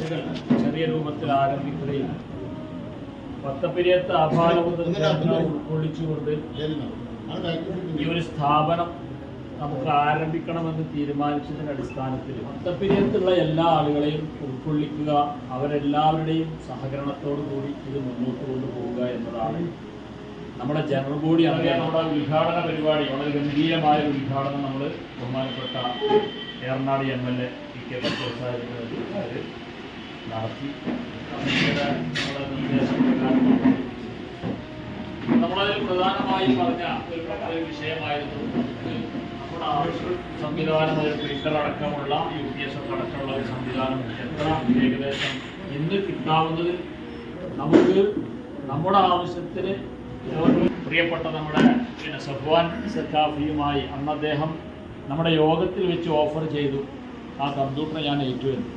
ക്ലാസുകൾ ചെറിയ രൂപത്തിൽ ആരംഭിക്കുകയും പത്തപ്പിരിയത്ത് ആഭാരമുദ്ര ഉൾക്കൊള്ളിച്ചുകൊണ്ട് ഈ ഒരു സ്ഥാപനം നമുക്ക് ആരംഭിക്കണമെന്ന് തീരുമാനിച്ചതിന്റെ അടിസ്ഥാനത്തിൽ പത്തപ്പിരിയത്തുള്ള എല്ലാ ആളുകളെയും ഉൾക്കൊള്ളിക്കുക അവരെല്ലാവരുടെയും സഹകരണത്തോടു കൂടി ഇത് മുന്നോട്ട് കൊണ്ടുപോവുക എന്നതാണ് നമ്മുടെ ജനറൽ ബോഡി അറിയാം നമ്മുടെ ഉദ്ഘാടന പരിപാടി വളരെ ഗംഭീരമായ ഒരു ഉദ്ഘാടനം നമ്മൾ ബഹുമാനപ്പെട്ട Eranad M L A P K bus Sahib നടത്തി. നമ്മളതിൽ പ്രധാനമായും പറഞ്ഞ ഒരു ഒരു വിഷയമായിരുന്നു നമ്മുടെ ആവശ്യ സംവിധാനം ഒരു പ്രിന്റർ അടക്കമുള്ള യു പി എസ് ഒക്കെ അടക്കമുള്ള ഒരു സംവിധാനം. എത്ര ഏകദേശം ഇന്ന് കിട്ടാവുന്നത്? നമുക്ക് നമ്മുടെ ആവശ്യത്തിന് പ്രിയപ്പെട്ട നമ്മുടെ പിന്നെ സഫ്വാൻ സക്കാഫിയുമായി അന്ന് അദ്ദേഹം നമ്മുടെ യോഗത്തിൽ വെച്ച് ഓഫർ ചെയ്തു. ആ കമ്പ്യൂട്ടർ ഞാൻ ഏറ്റുവരുന്നു.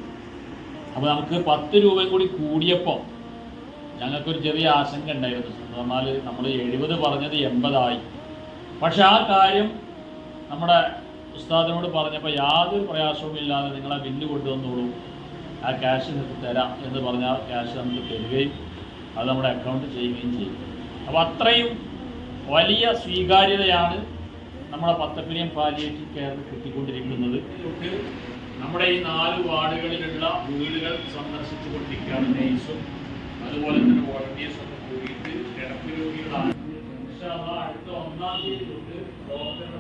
അപ്പോൾ നമുക്ക് പത്ത് രൂപയും കൂടി കൂടിയപ്പോൾ ഞങ്ങൾക്കൊരു ചെറിയ ആശങ്ക ഉണ്ടായിരുന്നു. എന്ന് പറഞ്ഞാൽ നമ്മൾ എഴുപത് പറഞ്ഞത് എൺപതായി. പക്ഷെ ആ കാര്യം നമ്മുടെ ഉസ്താദിനോട് പറഞ്ഞപ്പോൾ യാതൊരു പ്രയാസവും ഇല്ലാതെ നിങ്ങളെ ബില്ല് കൊണ്ടുവന്നോളൂ. ആ ക്യാഷ് നിങ്ങൾക്ക് തരാം എന്ന് പറഞ്ഞാൽ ക്യാഷ് നമുക്ക് തരികയും അത് നമ്മുടെ അക്കൗണ്ട് ചെയ്യുകയും ചെയ്യും അപ്പോൾ അത്രയും വലിയ സ്വീകാര്യതയാണ് നമ്മുടെ പത്തപ്പിരിയം പാലിയേറ്റീവ് കെയറിന് കിട്ടിക്കൊണ്ടിരിക്കുന്നത്. കുട്ടി നമ്മുടെ ഈ നാല് വാർഡുകളിലുള്ള വീടുകൾ സന്ദർശിച്ചു കൊണ്ടിരിക്കുകയാണ് നെയ്സും. അതുപോലെ തന്നെ വോളണ്ടിയേഴ്സും ഒക്കെ കൂടിയിട്ട് കിടപ്പ് രോഗികളാണ്. അടുത്ത ഒന്നാം തീയതി തൊട്ട് ഡോക്ടറുടെ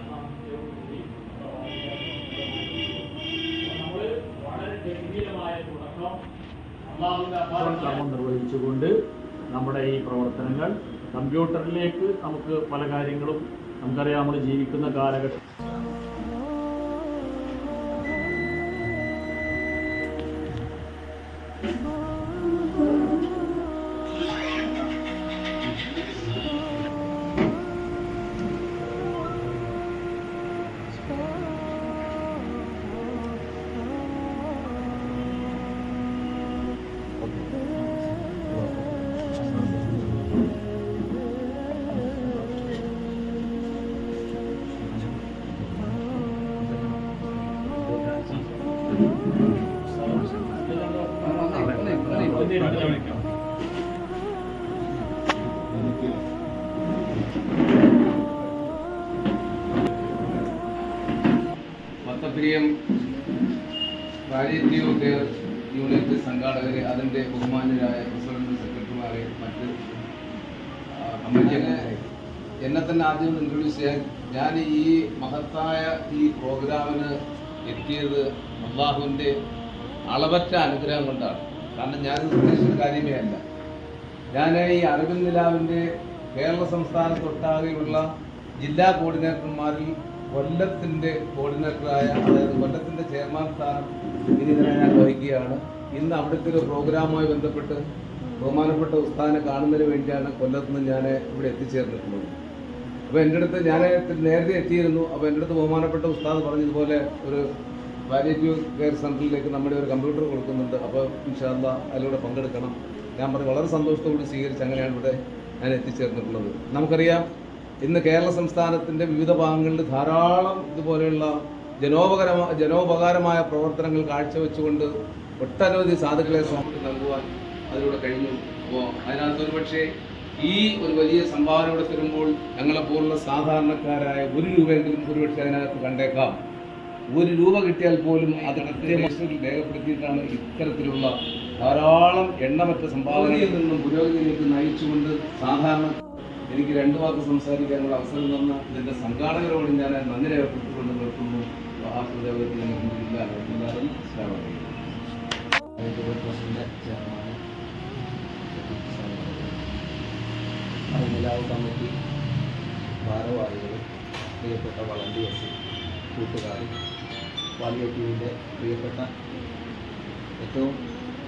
വളരെ നിർവഹിച്ചുകൊണ്ട് നമ്മുടെ ഈ പ്രവർത്തനങ്ങൾ കമ്പ്യൂട്ടറിലേക്ക് നമുക്ക് പല കാര്യങ്ങളും നമുക്കറിയാം നമ്മൾ ജീവിക്കുന്ന കാലഘട്ടം മത്തപ്രിയം പാലിയേറ്റീവ് കെയർ യൂണിറ്റ് സംഘാടകരെ അതിന്റെ ബഹുമാനരായ പ്രസിഡന്റ് സെക്രട്ടറിമാരെ മറ്റ് കമ്മിറ്റി എന്നെ തന്നെ ആദ്യം ഇൻട്രൊഡ്യൂസ് ചെയ്യാൻ ഞാൻ ഈ മഹത്തായ ഈ പ്രോഗ്രാമിന് എത്തിയത് അള്ളാഹുവിന്റെ അളവറ്റ അനുഗ്രഹം കൊണ്ടാണ്. കാരണം ഞാൻ ഉദ്ദേശിച്ച കാര്യമേ അല്ല. ഞാൻ ഈ അരവിന്ദ് നിലാവിന്റെ കേരള സംസ്ഥാനത്തൊട്ടാകെയുള്ള ജില്ലാ കോർഡിനേറ്റർമാരിൽ കൊല്ലത്തിന്റെ കോർഡിനേറ്ററായ അതായത് കൊല്ലത്തിന്റെ ചെയർമാൻ സ്ഥാനം ഇനി ഞാൻ വഹിക്കുകയാണ്. ഇന്ന് അവിടുത്തെ ഒരു പ്രോഗ്രാമുമായി ബന്ധപ്പെട്ട് ബഹുമാനപ്പെട്ട ഉസ്താദിനെ കാണുന്നതിന് വേണ്ടിയാണ് കൊല്ലത്ത് നിന്ന് ഞാൻ ഇവിടെ എത്തിച്ചേർന്നിട്ടുള്ളത്. അപ്പോൾ എന്റെ അടുത്ത് ഞാൻ നേരത്തെ എത്തിയിരുന്നു. അപ്പോൾ എന്റെ അടുത്ത് ബഹുമാനപ്പെട്ട ഉസ്താദ് പറഞ്ഞതുപോലെ ഒരു വാലിയേറ്റീവ് കെയർ സെന്ററിലേക്ക് നമ്മുടെ ഒരു കമ്പ്യൂട്ടർ കൊടുക്കുന്നുണ്ട്. അപ്പോൾ ഇൻഷാല്ല അതിലൂടെ പങ്കെടുക്കണം. ഞാൻ പറഞ്ഞു വളരെ സന്തോഷത്തോട് സ്വീകരിച്ച് അങ്ങനെയാണ് ഇവിടെ ഞാൻ എത്തിച്ചേർന്നിട്ടുള്ളത്. നമുക്കറിയാം ഇന്ന് കേരള സംസ്ഥാനത്തിന്റെ വിവിധ ഭാഗങ്ങളിൽ ധാരാളം ഇതുപോലെയുള്ള ജനോപകരമായ ജനോപകാരമായ പ്രവർത്തനങ്ങൾ കാഴ്ചവെച്ചുകൊണ്ട് ഒട്ടനവധി സാധുക്കളെ സമൂഹത്തിൽ നൽകുവാൻ അതിലൂടെ കഴിഞ്ഞു. അപ്പോൾ അതിനകത്ത് ഒരുപക്ഷെ ഈ ഒരു വലിയ സംഭാവന ഇവിടെ തരുമ്പോൾ ഞങ്ങളെപ്പോലുള്ള സാധാരണക്കാരായ ഒരു രൂപയെങ്കിലും ഒരുപക്ഷെ അതിനകത്ത് കണ്ടേക്കാം. ഒരു രൂപ കിട്ടിയാൽ പോലും അത് കൃത്യമായി രേഖപ്പെടുത്തിയിട്ടാണ് ഇത്തരത്തിലുള്ള ധാരാളം എണ്ണമറ്റ സംഭാവനയിൽ നിന്നും പുരോഗതിയിലേക്ക് നയിച്ചുകൊണ്ട് സാധാരണ എനിക്ക് രണ്ടു വാക്ക് സംസാരിക്കാനുള്ള അവസരം തന്ന ഇതിന്റെ സംഘാടകരോട് ഞാൻ നന്ദി രേഖപ്പെട്ടുകൊണ്ട് നിർത്തുന്നു ആഹ്ലാദത്തിൽ നിലാവ് കമ്മിറ്റി ഭാരവാഹികൾ പ്രിയപ്പെട്ട വളണ്ടിയേഴ്സ് കൂട്ടുകാർ പാലിയേറ്റീവിന്റെ പ്രിയപ്പെട്ട ഏറ്റവും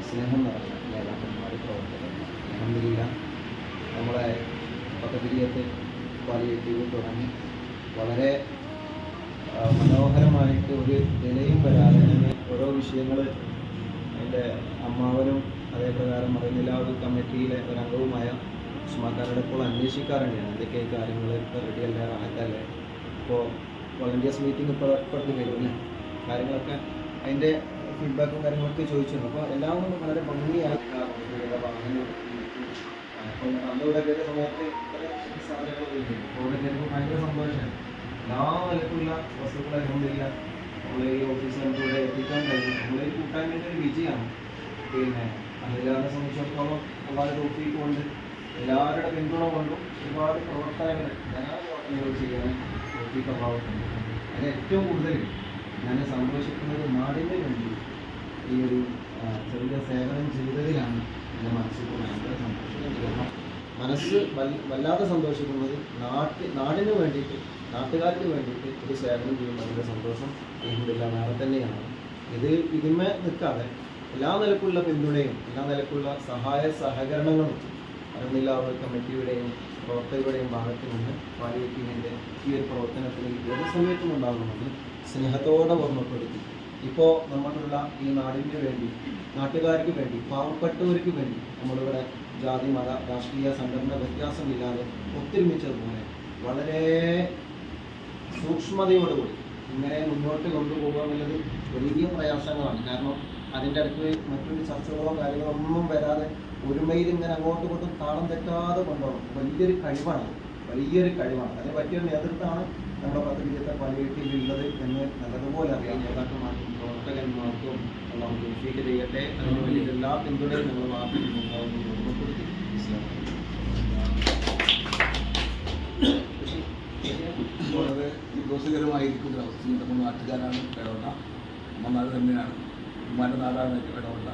സ്നേഹം നിറഞ്ഞ നേതാക്കന്മാർ പ്രവർത്തകർ നമ്മുടെ പക്കത്തിരിയത്ത് പാലിയേറ്റീവ് തുടങ്ങി. വളരെ മനോഹരമായിട്ട് ഒരു നിലയും വരാതെ തന്നെ ഓരോ വിഷയങ്ങൾ എന്റെ അമ്മാവനും അതേപ്രകാരം മറനിലാവ് കമ്മിറ്റിയിലെ ഒരംഗവുമായ ഉസ്മാക്കാരുടെ ഇപ്പോൾ അന്വേഷിക്കാറുണ്ട്. എന്തൊക്കെ കാര്യങ്ങൾ ഇപ്പോൾ റെഡി അല്ലേ റാഹത്തല്ലേ ഇപ്പോൾ വോളണ്ടിയേഴ്സ് മീറ്റിംഗ് ഇപ്പോൾ ഏർപ്പെടുത്തി വരും അല്ലേ? കാര്യങ്ങളൊക്കെ അതിന്റെ ഫീഡ്ബാക്കും കാര്യങ്ങളൊക്കെ ചോദിച്ചിരുന്നു അപ്പോൾ എല്ലാം വളരെ ഭംഗിയായി അപ്പം അന്ന് ഇവിടെ കയറിയ സമയത്ത് ഇത്രയും ഉപയോഗിക്കുന്നു അപ്പോൾ ഇവിടെ കയറിയപ്പോൾ ഭയങ്കര സന്തോഷമാണ്. എല്ലാ നിലക്കുള്ള വസ്തുക്കൾ അലഹമില്ല നമ്മളെ ഈ ഓഫീസിൽ നമുക്ക് ഇവിടെ എത്തിക്കാൻ കഴിയും നമ്മളെ ഈ കൂട്ടായ്മയുടെ ഒരു വിജയമാണ്. പിന്നെ അതിലാതെ സംബന്ധിച്ചിടത്തോളം കൊണ്ട് ഒരുപാട് പ്രവർത്തനങ്ങൾ ധാരാളം പ്രവർത്തനങ്ങൾ ചെയ്യാൻ ടോപ്പിക്ക് അഭാവത്തുണ്ട് അതിന് ഏറ്റവും കൂടുതൽ ഞാൻ സന്തോഷിക്കുന്നത് നാടിന്റെ വേണ്ടി ഈ ഒരു ചെറിയ സേവനം ചെയ്തതിലാണ് എന്റെ മനസ്സിൽ ഭയങ്കര സന്തോഷം. മനസ്സ് വല്ലാതെ സന്തോഷിക്കുന്നത് നാട്ടി നാടിന് വേണ്ടിയിട്ട് നാട്ടുകാർക്ക് വേണ്ടിയിട്ട് ഒരു സേവനം ചെയ്യുന്നതിന്റെ സന്തോഷം ഇതില്ല വേറെ തന്നെയാണ്. ഇത് ഇതിന്മേ നിൽക്കാതെ എല്ലാ നിലക്കുള്ള പിന്തുണയും എല്ലാ നിലക്കുള്ള സഹായ സഹകരണങ്ങളും അരുന്നില്ലാവ് കമ്മിറ്റിയുടെയും പ്രവർത്തകരുടെയും ഭാഗത്തു നിന്ന് പാലിയേറ്റീവിന്റെ ഈ ഒരു പ്രവർത്തനത്തിന് ഏത് സമയത്തും ഉണ്ടാകുമെന്ന് സ്നേഹത്തോടെ ഓർമ്മപ്പെടുത്തി. ഇപ്പോൾ നമ്മളുള്ള ഈ നാടിന് വേണ്ടി നാട്ടുകാർക്ക് വേണ്ടി പാവപ്പെട്ടവർക്ക് വേണ്ടി നമ്മളിവിടെ ജാതി മത രാഷ്ട്രീയ സംഘടന വ്യത്യാസമില്ലാതെ ഒത്തൊരുമിച്ചതുപോലെ വളരെ സൂക്ഷ്മതയോടുകൂടി ഇങ്ങനെ മുന്നോട്ട് കൊണ്ടുപോകുക എന്നുള്ളത് വലിയ പ്രയാസങ്ങളാണ്. കാരണം അതിന്റെ അടുത്ത് മറ്റൊരു ചർച്ചകളോ കാര്യങ്ങളോ ഒന്നും വരാതെ ഒരുമയിൽ ഇങ്ങനെ അങ്ങോട്ടും ഇങ്ങോട്ടും താളം തെറ്റാതെ കൊണ്ടുപോകണം. വലിയൊരു കഴിവാണ് വലിയൊരു കഴിവാണ്. അതിന് പറ്റിയ നേതൃത്വമാണ് നമ്മുടെ പള്ളിയിൽ ഉള്ളത് എന്ന് നല്ലതുപോലെ അറിയാം നേതാക്കന്മാർക്കും പ്രവർത്തകന്മാർക്കും അള്ളാഹു തൗഫീഖ് ചെയ്യട്ടെ. അതിന് വേണ്ടി എല്ലാ പിന്തുണയും നമ്മൾ ഭാഗത്തു നിന്നുണ്ടാവുമെന്ന് ഓർമ്മപ്പെടുത്തി വളരെ ദോഷകരമായിരിക്കും ഒരു അവസ്ഥ നമ്മുടെ നാട്ടുകാരാണ് ഇടവണ്ണ നമ്മുടെ നാട് തന്നെയാണ്. ഉമ്മാന്റെ നാടാണ് ഇടവണ്ണ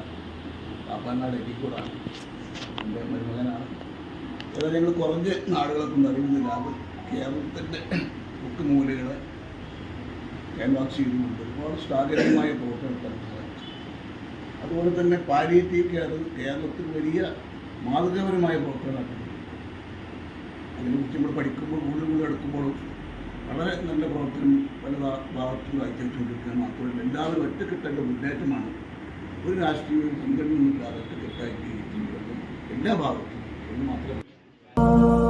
പാപ്പാനാട് എറ്റിക്കൂടാണ് എന്റെ മരുമകനാണ്. ഏതായാലും ഞങ്ങൾ കുറഞ്ഞ് നാടുകളൊക്കെ അറിയുന്നില്ല. അത് കേരളത്തിന്റെ മുക്ക് മൂലകൾ ക്യാൻവാസ് ചെയ്യുന്നുണ്ട് ഒരുപാട് ശ്ലാഘനീയമായ പ്രവർത്തനങ്ങൾ അതുപോലെ തന്നെ പാലിയേറ്റീവ് കെയർ കേരളത്തിൽ വലിയ മാതൃകാപരമായ പ്രവർത്തനം അതിനെ അതിനെക്കുറിച്ച് നമ്മൾ പഠിക്കുമ്പോൾ കൂടുതൽ കൂടുതൽ എടുക്കുമ്പോഴും വളരെ നല്ല പ്രവർത്തനം പല ഭാഗത്തും കാഴ്ചവെച്ചുകൊണ്ടിരിക്കുക മാത്രമല്ല എല്ലാവരും ഒറ്റക്കെട്ടന്റെ മുന്നേറ്റമാണ്. ഒരു രാഷ്ട്രീയ സംഘടനയൊന്നും ഇല്ലാതെ ഒറ്റക്കെട്ടായിട്ട് ജീവിക്കുന്നത് എല്ലാ ഭാഗത്തും. എന്ന് മാത്രമല്ല.